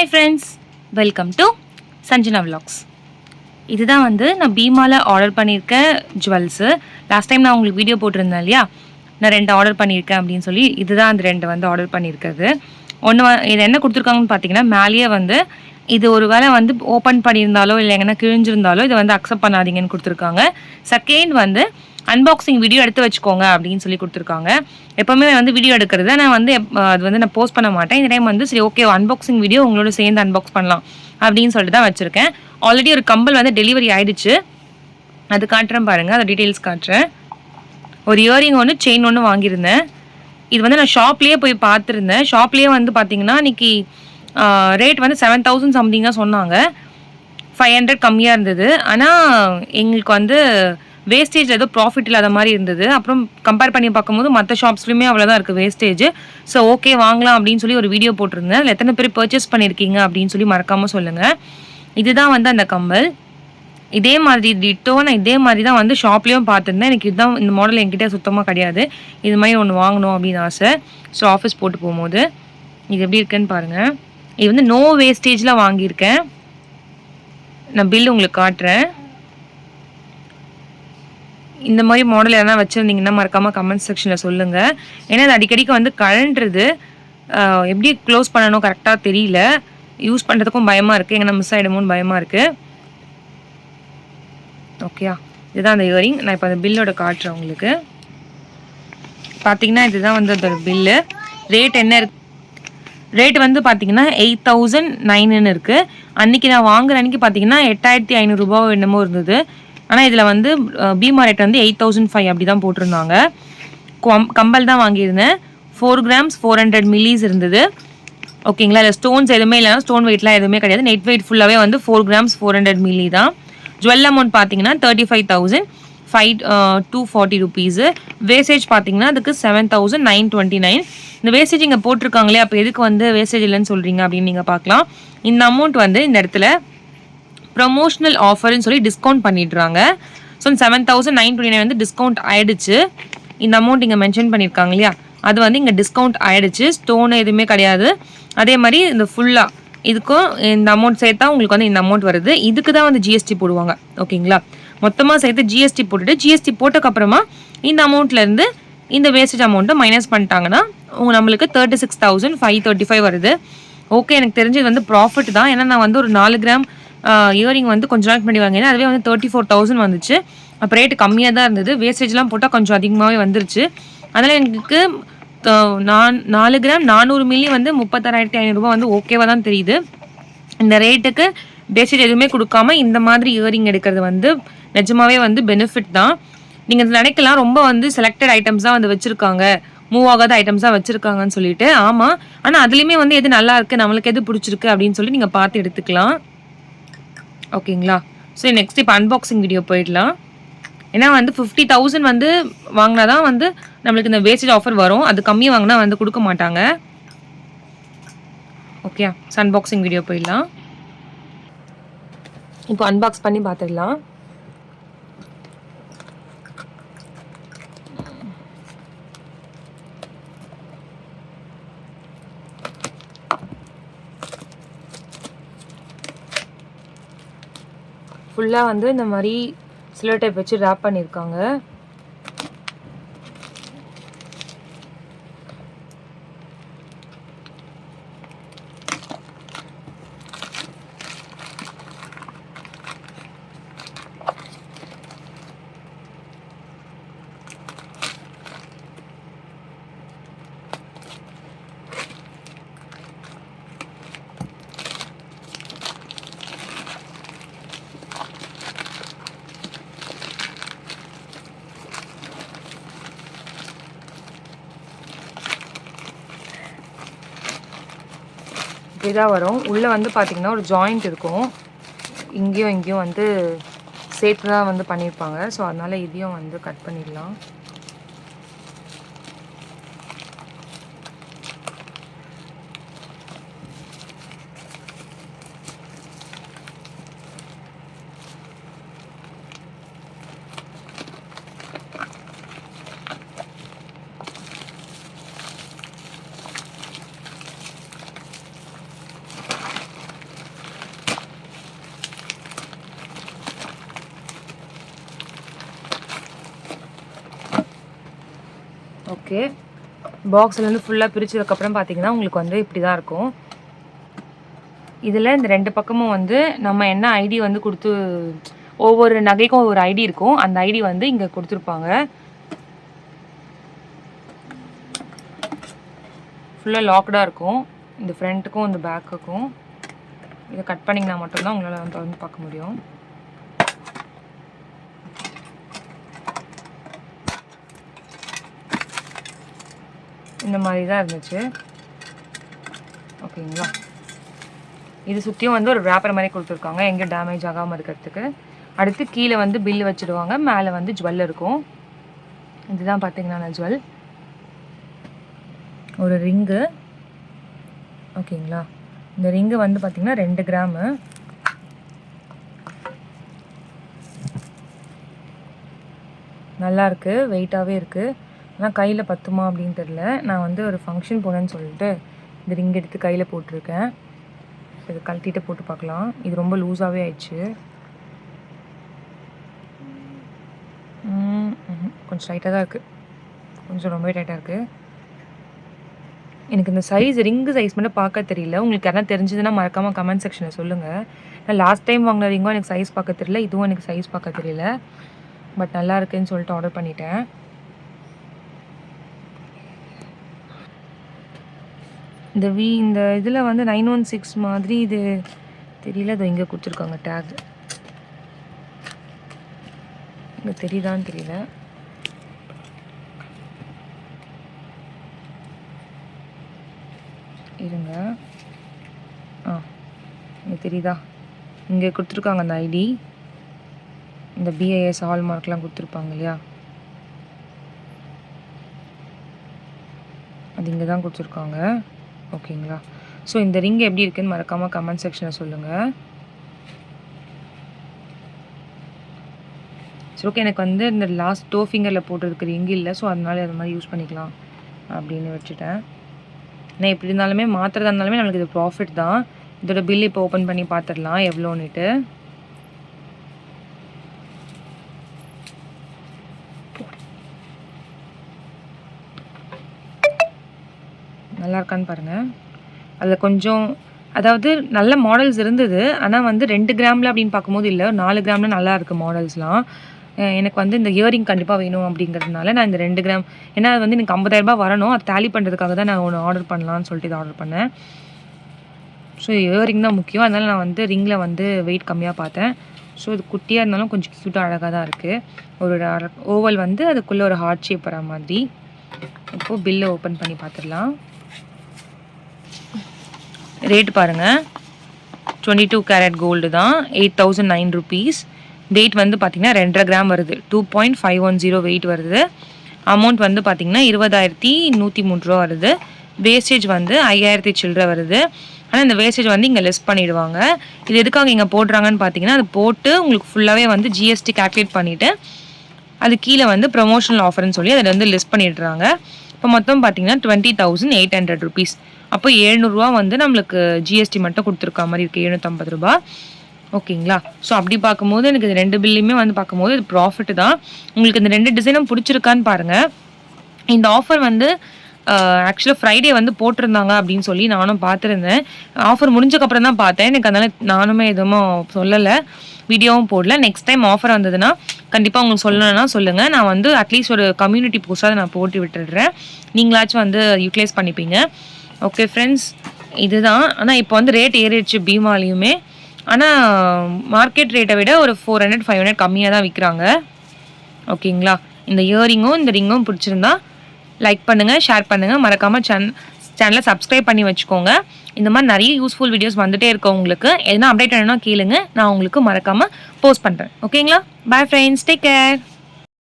Hi friends welcome to Sanjana vlogs இதுதான் வந்து நான் பீமாவில் ஆர்டர் பண்ணியிருக்க ஜுவல்ஸு லாஸ்ட் டைம் நான் உங்களுக்கு வீடியோ போட்டிருந்தேன் இல்லையா? நான் ரெண்டு ஆர்டர் பண்ணியிருக்கேன் அப்படின்னு சொல்லி இதுதான் அந்த ரெண்டு வந்து ஆர்டர் பண்ணியிருக்கிறது. ஒன்று இது என்ன கொடுத்துருக்காங்கன்னு பார்த்தீங்கன்னா மேலேயே வந்து இது ஒரு வேளை வந்து ஓப்பன் பண்ணியிருந்தாலோ இல்லை எங்கன்னா கிழிஞ்சிருந்தாலோ இதை வந்து அக்செப்ட் பண்ணாதீங்கன்னு கொடுத்துருக்காங்க. செகண்ட் வந்து அன்பாக்சிங் வீடியோ எடுத்து வச்சுக்கோங்க அப்படின்னு சொல்லி கொடுத்துருக்காங்க. எப்போவுமே வந்து வீடியோ எடுக்கிறது நான் வந்து எப்- அது வந்து நான் போஸ்ட் பண்ண மாட்டேன். இந்த டைம் வந்து சரி ஓகே அன்பாக்சிங் வீடியோ உங்களோட சேர்ந்து அன்பாக்ஸ் பண்ணலாம் அப்படின்னு சொல்லிட்டு தான் வச்சுருக்கேன். ஆல்ரெடி ஒரு கம்பல் வந்து டெலிவரி ஆயிடுச்சு. அது காட்டுறேன் பாருங்கள் அதை டீட்டெயில்ஸ் காட்டுறேன். ஒரு இயரிங் ஒன்று செயின் ஒன்று வாங்கியிருந்தேன். இது வந்து நான் ஷாப்லேயே போய் பார்த்துருந்தேன். ஷாப்லேயே வந்து பார்த்தீங்கன்னா இன்னைக்கு ரேட் வந்து செவன் தௌசண்ட் சம்திங் தான் சொன்னாங்க. ஃபைவ் ஹண்ட்ரட் கம்மியாக இருந்தது. ஆனால் எங்களுக்கு வந்து வேஸ்டேஜ் ஏதோ ப்ராஃபிட் இல்லாத மாதிரி இருந்தது. அப்புறம் கம்பேர் பண்ணி பார்க்கும்போது மற்ற ஷாப்ஸ்லையுமே அவ்வளோதான் இருக்குது வேஸ்டேஜ் ஸோ ஓகே வாங்கலாம் அப்படின்னு சொல்லி ஒரு வீடியோ போட்டிருந்தேன். அதில் எத்தனை பேர் பர்ச்சேஸ் பண்ணியிருக்கீங்க அப்படின்னு சொல்லி மறக்காமல் சொல்லுங்கள் இதுதான் வந்து அந்த கம்பல். இதே மாதிரி டிட்டோ நான் இதே மாதிரி தான் வந்து ஷாப்லேயும் பார்த்துருந்தேன். எனக்கு இதுதான் இந்த மாடல் என்கிட்ட சுத்தமாக கிடையாது. இது மாதிரி ஒன்று வாங்கணும் அப்படின்னு ஆசை. ஸோ ஆஃபீஸ் போட்டு போகும்போது இது எப்படி இருக்குன்னு பாருங்கள் இது வந்து நோ வேஸ்டேஜில் வாங்கியிருக்கேன். நான் பில் உங்களுக்கு காட்டுறேன். இந்த மாதிரி மாடல் எதனா வச்சுருந்தீங்கன்னா மறக்காமல் கமெண்ட் செக்ஷனில் சொல்லுங்கள் ஏன்னா அது அடிக்கடிக்கு வந்து கழன்றது எப்படி க்ளோஸ் பண்ணணும் கரெக்டாக தெரியல. யூஸ் பண்ணுறதுக்கும் பயமாக இருக்குது எங்கன்னா மிஸ் ஆகிடுமோன்னு பயமாக இருக்குது ஓகேயா இதுதான் அந்த இயரிங் நான் இப்போ அந்த பில்லோட காட்டுறேன் உங்களுக்கு. பார்த்தீங்கன்னா இதுதான் வந்து அதோட பில்லு ரேட் என்ன இருக்கு? ரேட் வந்து பார்த்தீங்கன்னா எயிட் தௌசண்ட் நைனுன்னு இருக்குது அன்றைக்கி நான் வாங்குற அன்றைக்கி பார்த்தீங்கன்னா எட்டாயிரத்தி ஐநூறுரூபா என்னமோ இருந்தது. ஆனால் இதில் வந்து பீமா ரேட் வந்து எயிட் தௌசண்ட் ஃபைவ் அப்படி தான் போட்டிருந்தாங்க. கம் கம்பல் தான் வாங்கியிருந்தேன். Four grams four hundred millis இருந்தது. ஓகேங்களா இல்லை ஸ்டோன்ஸ் எதுவுமே இல்லைனா ஸ்டோன் வெயிட்லாம் எதுவுமே கிடையாது. நெட் வெயிட் ஃபுல்லாகவே வந்து four grams four hundred milli தான். ஜுவல் அமௌண்ட் பார்த்தீங்கன்னா thirty five thousand five two forty rupees wastage பார்த்தீங்கன்னா அதுக்கு seven thousand nine twenty nine இந்த வேஸ்டேஜ் இங்கே போட்டிருக்காங்களே அப்போ எதுக்கு வந்து வேஸ்டேஜ் இல்லைன்னு சொல்கிறீங்க அப்படின்னு நீங்கள் பார்க்கலாம். இந்த அமௌண்ட் வந்து இந்த இடத்துல ப்ரொமோஷனல் ஆஃபர்னு சொல்லி டிஸ்கவுண்ட் பண்ணிடுறாங்க. So seven thousand nine twenty nine வந்து டிஸ்கவுண்ட் ஆயிடுச்சு. இந்த அமௌண்ட் இங்கே மென்ஷன் பண்ணியிருக்காங்க இல்லையா? அது வந்து இங்கே டிஸ்கவுண்ட் ஆயிடுச்சு. ஸ்டோன் எதுவுமே கிடையாது. அதே மாதிரி இந்த ஃபுல்லாக இதுக்கும் இந்த அமௌண்ட் சேர்த்தா உங்களுக்கு வந்து இந்த அமௌண்ட் வருது. இதுக்கு தான் வந்து ஜிஎஸ்டி போடுவாங்க. ஓகேங்களா மொத்தமாக சேர்த்து ஜிஎஸ்டி போட்டுட்டு ஜிஎஸ்டி போட்டக்கப்புறமா இந்த அமௌண்ட்லேருந்து இந்த வேஸ்டேஜ் அமௌண்ட்டை மைனஸ் பண்ணிட்டாங்கன்னா உங்கள் நம்மளுக்கு thirty six thousand five thirty five வருது. ஓகே எனக்கு தெரிஞ்சது வந்து ப்ராஃபிட் தான். ஏன்னா நான் வந்து ஒரு நாலு கிராம் இயரிங் வந்து கொஞ்ச நாளைக்கு முன்னாடி வாங்கினேன். அதுவே வந்து தேர்ட்டி ஃபோர் தௌசண்ட் வந்துச்சு. அப்போ ரேட்டு கம்மியாக தான் இருந்தது. வேஸ்டேஜ்லாம் போட்டால் கொஞ்சம் அதிகமாகவே வந்துருச்சு. அதனால் எனக்கு நான் நாலு கிராம் நானூறு மில்லி வந்து முப்பத்தாறாயிரத்தி ஐநூறுரூபா வந்து ஓகேவாக தான் தெரியுது. இந்த ரேட்டுக்கு வேஸ்டேஜ் எதுவுமே கொடுக்காம இந்த மாதிரி இயரிங் எடுக்கிறது வந்து நிஜமாவே வந்து பெனிஃபிட் தான். நீங்கள் நினைக்கலாம். ரொம்ப வந்து செலக்டட் ஐட்டம்ஸ் தான் வந்து வச்சுருக்காங்க. மூவ் ஆகாத ஐட்டம்ஸ் தான் வச்சுருக்காங்கன்னு சொல்லிட்டு. ஆமாம் ஆனால் அதுலேயுமே வந்து எது நல்லா இருக்குது நம்மளுக்கு எது பிடிச்சிருக்கு? அப்படின்னு சொல்லி நீங்கள் பார்த்து எடுத்துக்கலாம். ஓகேங்களா? ஸோ நெக்ஸ்ட் இப்போ அன்பாக்சிங் வீடியோ போயிடலாம். ஏன்னா வந்து ஃபிஃப்டி தௌசண்ட் வந்து வாங்கினா தான் வந்து நம்மளுக்கு இந்த வேஸ்டேஜ் ஆஃபர் வரும். அது கம்மியாக வாங்கினா வந்து கொடுக்க மாட்டாங்க. ஓகே அன்பாக்சிங் வீடியோ போயிடலாம். இப்போ அன்பாக்ஸ் பண்ணி பார்த்துடலாம். ஃபுல்லாக வந்து இந்த மாதிரி சிலோ டைப் வச்சு ரேப் பண்ணியிருக்காங்க இப்படிதான் வரும். உள்ளே வந்து பார்த்தீங்கன்னா ஒரு ஜாயிண்ட் இருக்கும். இங்கேயும் இங்கேயும் வந்து சேர்த்து தான் வந்து பண்ணியிருப்பாங்க. ஸோ அதனால் இதையும் வந்து கட் பண்ணிடலாம். ஓகே. பாக்ஸ்லேருந்து ஃபுல்லாக பிரித்ததுக்கப்புறம் பார்த்தீங்கன்னா உங்களுக்கு வந்து இப்படி தான் இருக்கும். இதில் இந்த ரெண்டு பக்கமும் வந்து நம்ம என்ன ஐடி வந்து கொடுத்து ஒவ்வொரு நகைக்கும் ஒரு ஐடி இருக்கும். அந்த ஐடி வந்து இங்கே கொடுத்துருப்பாங்க. ஃபுல்லாக லாக்டாக இருக்கும். இந்த ஃப்ரண்ட்டுக்கும் இந்த பேக்குக்கும் இதை கட் பண்ணிங்கன்னா மட்டும்தான் உங்களால் வந்து பார்க்க முடியும். இந்த மாதிரி தான் இருந்துச்சு. ஓகேங்களா? இது சுற்றியும் வந்து ஒரு ரேப்பர் மாதிரி கொடுத்துருக்காங்க. எங்கேயும் டேமேஜ் ஆகாமல் இருக்கிறதுக்கு. அடுத்து கீழே வந்து பில்லு வச்சுடுவாங்க. மேலே வந்து ஜுவல் இருக்கும். இதுதான் பார்த்தீங்கன்னா ஜுவல் ஒரு ரிங்கு. ஓகேங்களா? இந்த ரிங்கு வந்து பார்த்திங்கன்னா ரெண்டு கிராமு நல்லாயிருக்கு வெயிட்டாகவே இருக்குது ஆனால் கையில் பத்துமா அப்படின்னு தெரில நான் வந்து ஒரு ஃபங்க்ஷன் போனேன்னு சொல்லிட்டு இந்த ரிங் எடுத்து கையில் போட்டிருக்கேன். இது கழட்டிட்டு போட்டு பார்க்கலாம். இது ரொம்ப லூஸாகவே ஆயிடுச்சு. கொஞ்சம் டைட்டாக தான் இருக்குது கொஞ்சம் ரொம்பவே டைட்டாக இருக்குது எனக்கு இந்த சைஸ் ரிங்கு சைஸ் மட்டும் பார்க்க தெரியல. உங்களுக்கு யாரும் தெரிஞ்சதுன்னா மறக்காமல் கமெண்ட் செக்ஷனில் சொல்லுங்கள் நான் லாஸ்ட் டைம் வாங்கின ரிங்கும் எனக்கு சைஸ் பார்க்க தெரியல. இதுவும் எனக்கு சைஸ் பார்க்க தெரியல. பட் நல்லா இருக்குன்னு சொல்லிட்டு ஆர்டர் பண்ணிட்டேன். இந்த வி இந்த இதில் வந்து நைன் ஒன் சிக்ஸ் மாதிரி இது தெரியல அது இங்கே கொடுத்துருக்காங்க டேக் இங்கே தெரியுதான்னு தெரியல. இருங்க. ஆ இங்கே தெரியுதா? இங்கே கொடுத்துருக்காங்க அந்த ஐடி இந்த பிஐஎஸ் ஹால்மார்க்லாம் கொடுத்துருப்பாங்க இல்லையா? அது இங்கே தான் கொடுத்துருக்காங்க. ஓகேங்களா? ஸோ இந்த ரிங் எப்படி இருக்குன்னு மறக்காமல் கமெண்ட் செக்ஷனில் சொல்லுங்கள் ஸோ ஓகே எனக்கு வந்து இந்த லாஸ்ட் டோ ஃபிங்கரில் போட்டிருக்கு ரிங் இல்லை. ஸோ அதனால அது மாதிரி யூஸ் பண்ணிக்கலாம் அப்படின்னு வச்சுட்டேன். நான் எப்படி இருந்தாலுமே மாற்றுறதா இருந்தாலுமே நம்மளுக்கு இது ப்ராஃபிட் தான். இதோட பில் இப்போ ஓப்பன் பண்ணி பார்த்துடலாம். எவ்வளோன்னுட்டு. நல்லா இருக்கான்னு பாருங்கள் அதில் கொஞ்சம் அதாவது நல்ல மாடல்ஸ் இருந்தது. ஆனால் வந்து ரெண்டு கிராமில் அப்படின்னு பார்க்கும்போது இல்லை நாலு கிராமில் நல்லா இருக்குது மாடல்ஸ்லாம் எனக்கு வந்து இந்த இயரிங் கண்டிப்பாக வேணும் அப்படிங்கிறதுனால நான் இந்த ரெண்டு கிராம் ஏன்னா அது வந்து எனக்கு 50000 ரூபாய் வரணும். அது டேலி பண்ணுறதுக்காக தான் நான் ஒன்று ஆர்டர் பண்ணலான்னு சொல்லிட்டு இதை ஆர்டர் பண்ணேன். ஸோ இயரிங் தான் முக்கியம். அதனால் நான் வந்து ரிங்கில் வந்து வெயிட் கம்மியாக பார்த்தேன். ஸோ இது குட்டியாக இருந்தாலும் கொஞ்சம் க்யூட்டாக அழகாக தான் இருக்குது ஒரு ஓவல் வந்து அதுக்குள்ளே ஒரு ஹார்ட் ஷேப் வர மாதிரி. இப்போது பில்லை ஓப்பன் பண்ணி பார்த்துடலாம். ரேட் பாருங்கள் டுவெண்ட்டி டூ கேரட் கோல்டு தான் eight thousand nine rupees weight வந்து பார்த்திங்கன்னா ரெண்டரை கிராம் வருது. Two point five one zero weight வருது. அமௌண்ட் வந்து பார்த்திங்கன்னா இருபதாயிரத்தி நூற்றி மூணு ரூபா வருது. வேஸ்டேஜ் வந்து ஐயாயிரத்தி சில்லற வருது. ஆனால் இந்த வேஸ்டேஜ் வந்து இங்கே லெஸ் பண்ணிவிடுவாங்க இது எதுக்காக இங்கே போடுறாங்கன்னு பார்த்தீங்கன்னா அது போட்டு உங்களுக்கு ஃபுல்லாகவே வந்து ஜிஎஸ்டி கால்குலேட் பண்ணிவிட்டு அது கீழே வந்து ப்ரொமோஷனல் ஆஃபர்னு சொல்லி அதில் வந்து லிஸ்ட் பண்ணிடுறாங்க. இப்போ மொத்தம் பார்த்தீங்கன்னா twenty thousand eight hundred rupees அப்போ எழுநூறுவா வந்து நம்மளுக்கு ஜிஎஸ்டி மட்டும் கொடுத்துருக்க மாதிரி இருக்குது எழுநூற்றம்பது ரூபா. ஓகேங்களா? ஸோ அப்படி பார்க்கும்போது எனக்கு இது ரெண்டு பில்லையுமே வந்து பார்க்கும்போது இது ப்ராஃபிட் தான். உங்களுக்கு இந்த ரெண்டு டிசைனும் பிடிச்சிருக்கான்னு பாருங்கள் இந்த ஆஃபர் வந்து ஆக்சுவலாக ஃப்ரைடே வந்து போட்டிருந்தாங்க அப்படின்னு சொல்லி நானும் பார்த்துருந்தேன். ஆஃபர் முடிஞ்சக்கப்புறம் தான் பார்த்தேன். எனக்கு அதனால் நானுமே எதுவும் சொல்லலை. வீடியோவும் போடல. நெக்ஸ்ட் டைம் ஆஃபர் வந்ததுன்னா கண்டிப்பாக உங்களுக்கு சொல்லணும்னா சொல்லுங்கள் நான் வந்து அட்லீஸ்ட் ஒரு கம்யூனிட்டி போஸ்ட்டாக நான் போட்டு விட்டுடுறேன். நீங்களாச்சும் வந்து யூட்டிலைஸ் பண்ணிப்பீங்க. ஓகே ஃப்ரெண்ட்ஸ் இதுதான். ஆனால் இப்போ வந்து ரேட் ஏறிடுச்சு பீமாலையுமே. ஆனால் மார்க்கெட் ரேட்டை விட ஒரு ஃபோர் ஹண்ட்ரட் ஃபைவ் ஹண்ட்ரட் கம்மியாக தான் விற்கிறாங்க ஓகேங்களா இந்த இயரிங்கும் இந்த ரிங்கும் பிடிச்சிருந்தா லைக் பண்ணுங்கள் ஷேர் பண்ணுங்கள் மறக்காமல் சேன் சேனலை சப்ஸ்கிரைப் பண்ணி வச்சுக்கோங்க. இந்த மாதிரி நிறைய யூஸ்ஃபுல் வீடியோஸ் வந்துட்டே இருக்கும் உங்களுக்கு. எதுனா அப்டேட் வேணும்னா கேளுங்க நான் உங்களுக்கு மறக்காமல் போஸ்ட் பண்ணுறேன் ஓகேங்களா பாய் ஃப்ரெண்ட்ஸ் டேக் கேர்